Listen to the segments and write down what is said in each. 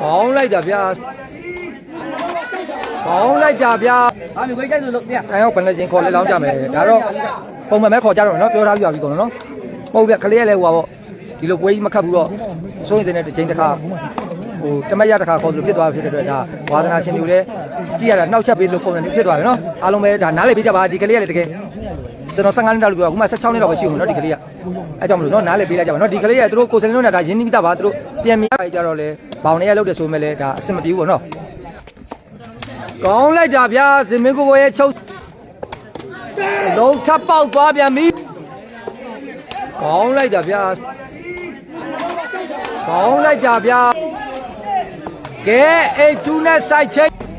ကောင်းလိုက်တာဗျာကောင်းလိုက်တာဗျာဟာမျိုးကြိုက်လို့လို့ပြအဲရောက်ဘယ်နဲ့ချင်းခေါ်လဲလောင်းကြမယ်ဒါတော့ပုံမှန်ပဲခေါ်ကြတော့နော်ပြောထားပြပါပြီကောနော်ဟုတ်ဗျကလေးရလဲဟိုပါပေါ့ဒီလိုပွဲကြီးမခတ်ဘူးတော့စိုးရင်တဲ့တစ်ချိန်တစ်ခါဟိုတမက်ရတစ်ခါခေါ်လို့ဖြစ်သွားဖြစ်တဲ့အတွက်ဒါဝါသနာရှင်မျိုးလည်း ကြည့်ရတာနှောက်ချက်ပေးလို့ပုံစံမျိုးဖြစ်သွားပြီနော်အားလုံးပဲဒါနားလည်ပေးကြပါဒီကလေးရလေတကယ်ကျွန်တော်15နှစ်တောက်လို့ပြောအခုမှ16နှစ်တော့ပဲရှိဦးမယ်နော်ဒီကလေးကအဲကြောင့်မလို့နော်နားလည်ပေးလိုက်ကြပါနော်ဒီကလေးရသူတို့ကိုယ်စလင်းတို့နဲ့ဒါရင်းနှီးပြီးသားပါသူတို့ပြန်မြင်ရကြတော့လေဘောင်နေရလောက်တယ်ဆိုမဲ့လေဒါအဆင်မပြေဘူးပေါ့နော်ကောင်းလိုက်တာဗျာဇင်မင်းကိုကိုရဲ့ချုပ်လုံးချပေါက်သွားပြန်ပြီကောင်းလိုက်တာဗျာကောင်းလိုက်တာဗျာကဲ82နဲ့စိုက်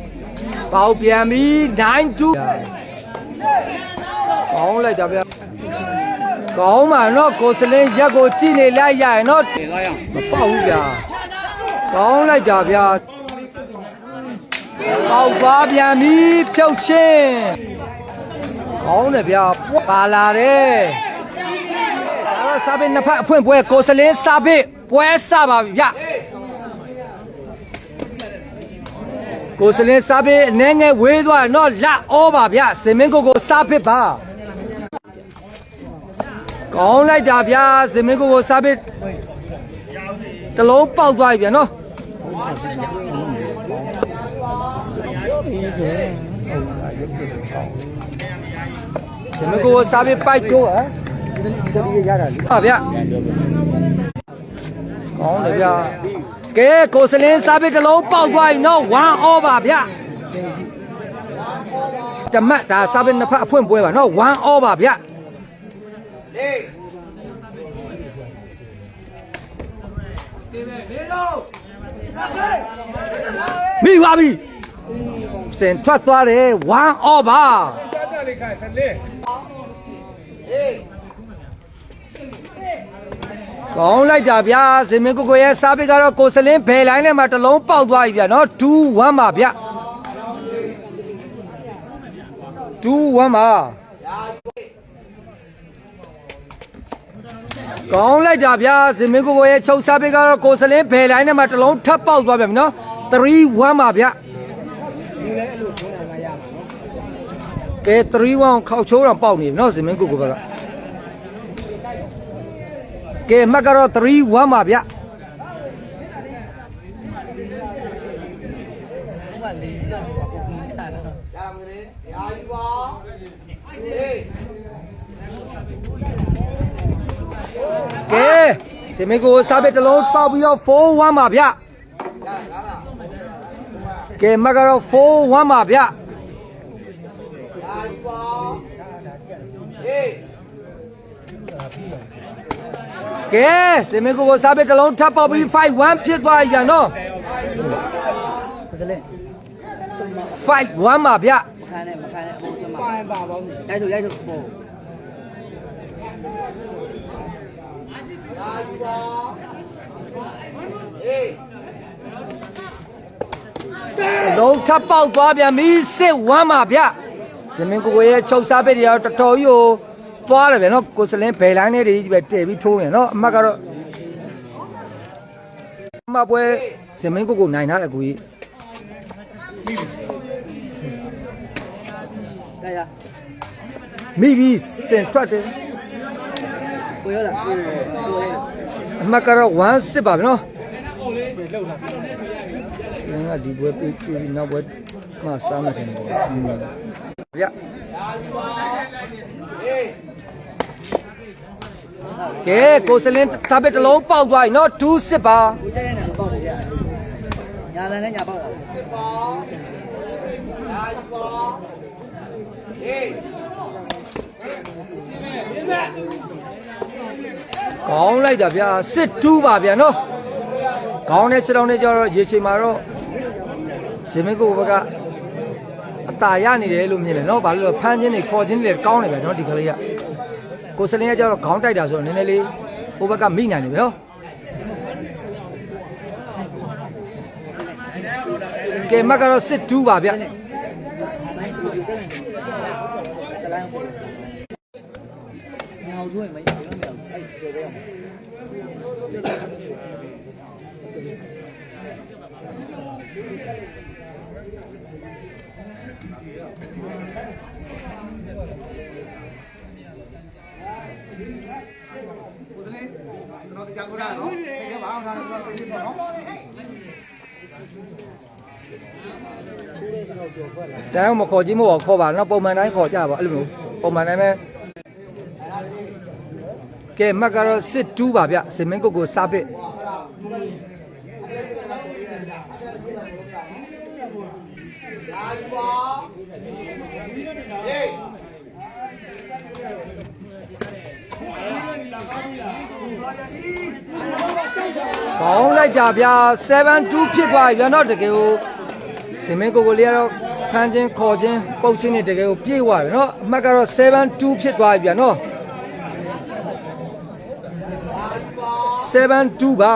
ချိတ်ပေါက်ပြန်ပြီ92ကောင်းလိုက်တာဗျာကောင်းပါနော်ကိုစလင်းရက်ကိုကြည့်နေလိုက်ရရင်နော်နေသွားရအောင်မပေါက်ဘူးဗျာကောင်းလိုက်တာဗျာပေါက်သွားပြန်ပြီဖြုတ်ချင်းကောင်းတယ်ဗျာပါလာတယ်ဒါတော့စာပေနှစ်ဖက်အဖွင့်ပွဲကိုစလင်းစာပေပွဲစပါပြီဗျ ကိုစလင်းစာပေအနေငယ်ဝေးသွားတော့လက်ဩပါဗျစင်မင်းကိုကိုစာပေပါကောင်းလိုက်တာဗျာစင်မင်းကိုကိုစာပေတလုံးပေါက်သွားပြီဗျာနော်ဇမကိုစားပြီးပိုက်တော့ဟမ်ဒီလိုရတာလေဟာဗျာကောင်းတယ်ဗျာ ကဲကိုစလင်းစားပြီးတလုံးပေါက်သွားပြီနော်1 over ဗျာတမတ်ဒါစားပြီးနှစ်ဖက်အဖွင့်ပွဲပါနော်1 over ဗျာမိပါပြီစင်ထွက်သွားတယ်1 over ကောင်းလိုက်တာဗျာဇင်မင်းကိုကိုရဲ့စားပိတ်ကတော့ကိုစလင်းဘယ်လိုင်းနဲ့မှတစ်လုံးပေါက်သွားပြီဗျာနော်2 1ပါဗျ2 1ပါကောင်းလိုက်တာဗျာဇင်မင်းကိုကိုရဲ့ချုပ်စားပိတ်ကတော့ကိုစလင်းဘယ်လိုင်းနဲ့မှတစ်လုံးထပ်ပေါက်သွားပြန်ပြီနော်3 1ပါဗျကဲ3 1ခောက်ချိုးတော့ပေါက်နေပြီနော်ဇင်မင်းကိုကိုဘက်က ကဲမှတ်ကတော့3 1ပါဗျဟိုကလေးတော့ပုံပြီးတာတော့ရအောင်ကလေးအားယူပါဟေးကဲဇင်မင်းကိုစားပိတ်တစ်လုံးပေါက်ပြီးတော့4 1ပါဗျရလာလားကဲမကတော့4 1ပါဗျအားယူပါဟေး ကဲစင်မကိုကိုစားပဲတစ်လုံးထပ်ပေါက်ပြီး5 1ဖြစ်သွားပြီနော်ကိုစလင်း5 1ပါဗျမခံနဲ့မခံနဲ့အပေါ်ကျမပါပါပေါင်းရိုက်ထုတ်ရိုက်ထုတ်ပေါ်အားယူပါဟေးတစ်လုံးထပ်ပေါက်သွားပြန်ပြီ6 1ပါဗျစင်မကိုကိုရဲ့ချုပ်စားပဲတွေကတော့တော်တော်ကြီးကို သွားတယ်ဗျနော်ကိုစလင်းဘယ်လိုင်းလေးတွေကြီးပဲတည်ပြီးထိုးရင်နော်အမတ်ကတော့အမပွဲစင်မကိုကိုနိုင်ထားတယ်ကိုကြီးတိုက်ရမိပြီးစင်ထွက်တယ်ကိုရောလားကိုရဲအမတ်ကတော့1 6ပါဗျနော်စင်ကဒီပွဲပြီးပြီးနောက်ပွဲမှစားမှတယ်ဗျ ဟေးကဲကိုစလင်းသဘက်တစ်လုံးပေါက်သွားပြီနော်2 6ပါကိုကြိုက်တဲ့နာပေါက်နေရညာလန်နဲ့ညာပေါက်တာစစ်ပါအားယူပါဟေးကောင်းလိုက်တာဗျာစစ်2ပါဗျာနော်ကောင်းတဲ့ခြေထောက်နဲ့ကျတော့ရေချိန်မှာတော့ဇင်မင်းကိုဘက်ကအ ตาရနေတယ်လို့မြင်တယ်နော်ဘာလို့လဲဖမ်းခြင်းတွေခေါ်ခြင်းတွေကောင်းတယ်ဗျာနော်ဒီကလေးကကိုစလင်းကကျတော့ခေါင်းတိုက်တာဆိုတော့နည်းနည်းလေးဟိုဘက်ကမိနိုင်တယ်ဗျာနော်ကဲမကတော့စစ်2ပါဗျာ တလိုင်းညောင်ကျွေးမရဘူးအဲ့ကျေပဲအောင်ကိုယ်လေးကျွန်တော်တရားကိုရနော်စိတ်ထဲမှာအောင်ထားတယ်ကျွန်တော်သိပြီပေါ့နော်တန်းမခေါ်ကြည့်မို့ခေါ်ပါနော်ပုံမှန်တိုင်းခေါ်ကြပါအဲ့လိုမျိုးပုံမှန်တိုင်းပဲကဲမက်ကတော့စစ်တူးပါဗျစင်မင်းကုတ်ကိုစားပစ် ခေါင်းလိုက်ကြဗျာ7-2ဖြစ်သွားပြီဗျာနော်တကယ်ကိုစင်မင်းကိုကိုလေးကတော့ဖမ်းချင်းခေါ်ချင်းပုတ်ချင်းနေတကယ်ကိုပြေးသွားပြီနော်အမှတ်ကတော့7-2ဖြစ်သွားပြီဗျာနော်7-2ပါ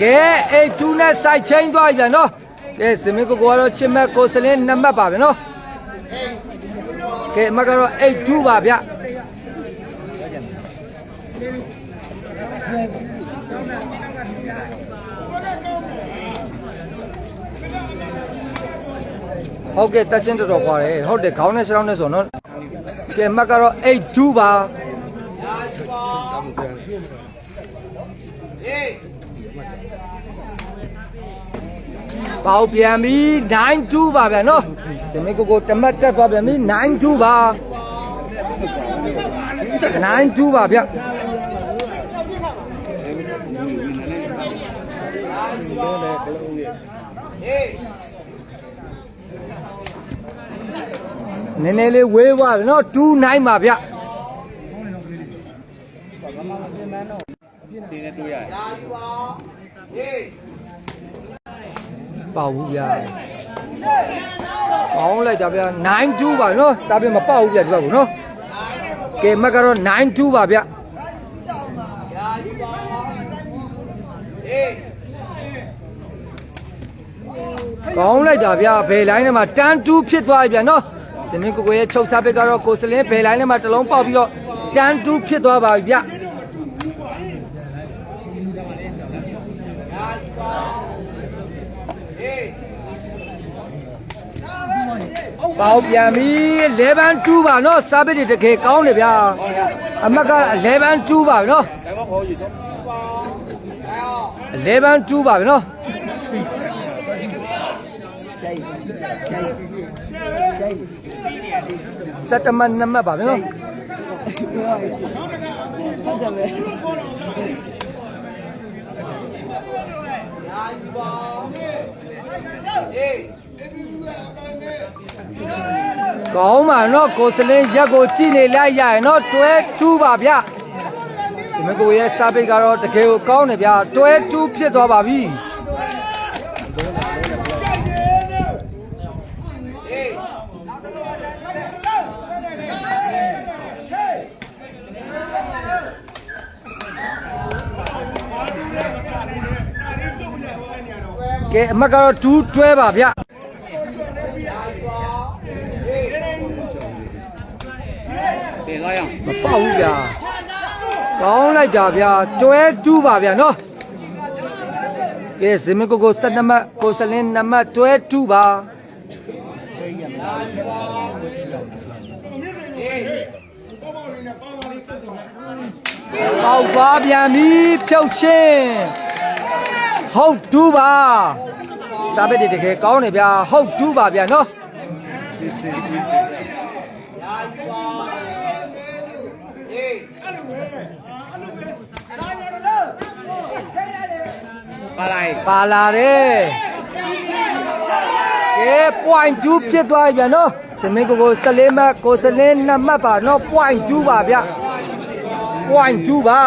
ကဲ8-2နဲ့စိုက်ချင်းသွားပြီဗျာနော်ကဲစင်မင်းကိုကိုကတော့ချစ်မက်ကိုစလင်း2မှတ်ပါဗျာနော်ကဲအမှတ်ကတော့8-2ပါဗျာ ဟုတ်ကဲ့တက်ချင်းတော်တော်ကွာတယ်ဟုတ်တယ်ခေါင်းနဲ့ရှောင်းနဲ့ဆိုတော့ကဲမက်ကတော့82ပါဟေးပေါပြန်ပြီ92ပါဗျာနော်စမေကိုကိုတမတ်တက်သွားပြန်ပြီ92ပါ92ပါဗျာ ဟေးနည်းနည်းလေးဝေးသွားပြီနော်29ပါဗျာအာယူပါဟေးပေါဘူးဗျာပေါင်းလိုက်ကြဗျာ92ပါနော်စာပြမပေါဘူးဗျာဒီဘက်ကိုနော်ကဲမက်ကတော့92ပါဗျာ အာယူပါဟေး ကောင်းလိုက်တာဗျာဘယ်လိုင်းထဲမှာတန်းတူးဖြစ်သွားပြီဗျာနော်စမင်းကိုကိုရဲ့ချုပ်စားပစ်ကတော့ကိုစလင်းဘယ်လိုင်းထဲမှာတစ်လုံးပေါက်ပြီးတော့တန်းတူးဖြစ်သွားပါပြီဗျာအာယူပါဟေးပေါက်ပြန်ပြီ11 2ပါနော်စားပစ်တွေတကယ်ကောင်းတယ်ဗျာအမက်က11 2ပါနော်ပါအဲ11 2ပါဗျာနော် စက်တမတ်နံပါတ်ပါဗျာနော်ဟုတ်တယ်ပဲအာယူပါဟေးကောင်းပါနော်ကိုစလင်းရက်ကိုကြည့်နေလိုက်ရရင်နော်တွဲ2ပါဗျာစမကိုရဲ့စားပစ်ကတော့တကယ်ကိုကောင်းတယ်ဗျာတွဲ2ဖြစ်သွားပါပြီ ကဲအမတ်ကတော့2တွဲပါဗျာတင်သွားရအောင်မပေါက်ဘူးဗျာကောင်းလိုက်တာဗျာတွဲ2ပါဗျာနော်ကဲစမကိုကို12မှတ်ကိုစလင်း2မှတ်တွဲ2ပါပေါက်သွားပြန်ပြီဖြုတ်ချင်း ဟုတ်တူပါစားပစ်တွေတကယ်ကောင်းတယ်ဗျာဟုတ်တူပါဗျာနော်ဟေးပါလိုက်ပါလာတယ်ကဲ point 2ဖြစ်သွားပြီဗျာနော်စမင်းကိုကို14မှတ်ကိုစလင်း2မှတ်ပါနော် point 2ပါဗျ point 2ပါ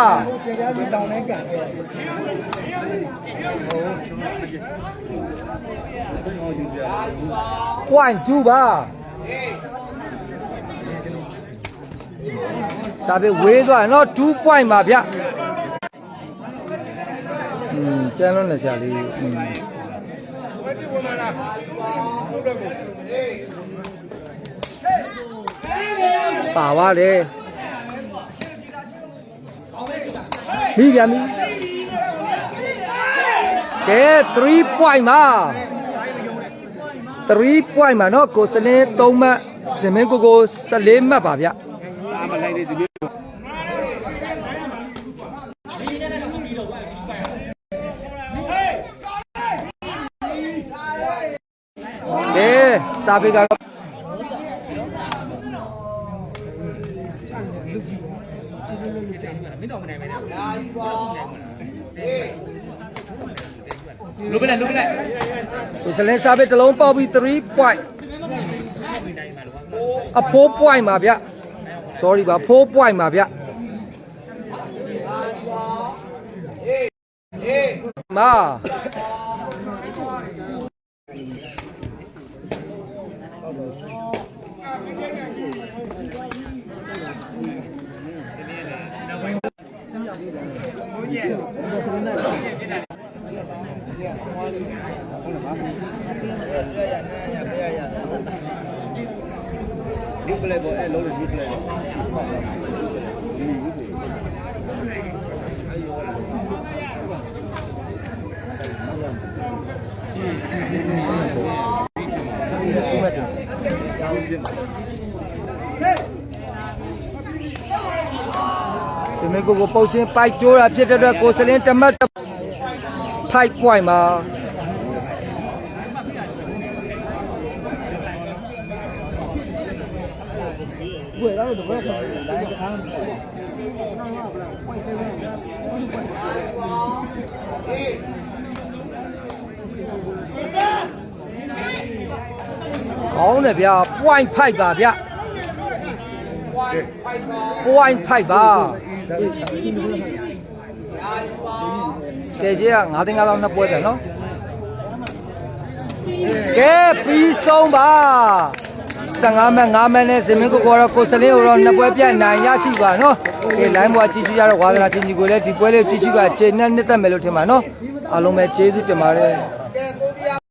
point 2ပါစာပေဝေးသွားရင်နော်2 point ပါဗျอืมကျန်းလုံးနဲ့ဆရာလေးอืมပါပါတယ်မိပြန်ပြီ ကဲ3 point ပါ3 point ပါနော်ကိုစလင်း3မှတ်စင်မင်းကိုကို14မှတ်ပါဗျအားမလိုက်သေးဒီလိုကဲစာပေကတော့လုပ လိုက်လုပလိုက်ကိုစလင်းစာပေတစ်လုံးပေါက်ပြီး3 point အဖိုး point ပါဗျ sorry ပါ4 point ပါဗျမာ လုပလိုက်ပေါ့အဲလုံးလို့လုပလိုက်ဒီမေကိုကိုပုတ်ချင်းပိုက်ကျိုးတာဖြစ်တဲ့အတွက်ကိုစလင်းတမတ်5 point ပါ ကောင်းတယ်ဗျာ point 5ပါဗျ point 5ပါကဲကြီးက9သိန်း9000နှစ်ပွဲတယ်နော်ကဲပြီးဆုံးပါ 15မဲ့5မဲ့နဲ့ဇမင်းကိုကိုတော့ကိုစလင်းကိုတော့နှစ်ပွဲပြတ်နိုင်ရရှိပါနော်ကဲ line ဘွားကြီးကြီးရတော့ဝါသနာချင်းကြီးကိုလည်းဒီပွဲလေးကြီးကြီးကခြေနဲ့နှစ်သက်မယ်လို့ထင်ပါနော်အားလုံးပဲကျေးဇူးတင်ပါတယ်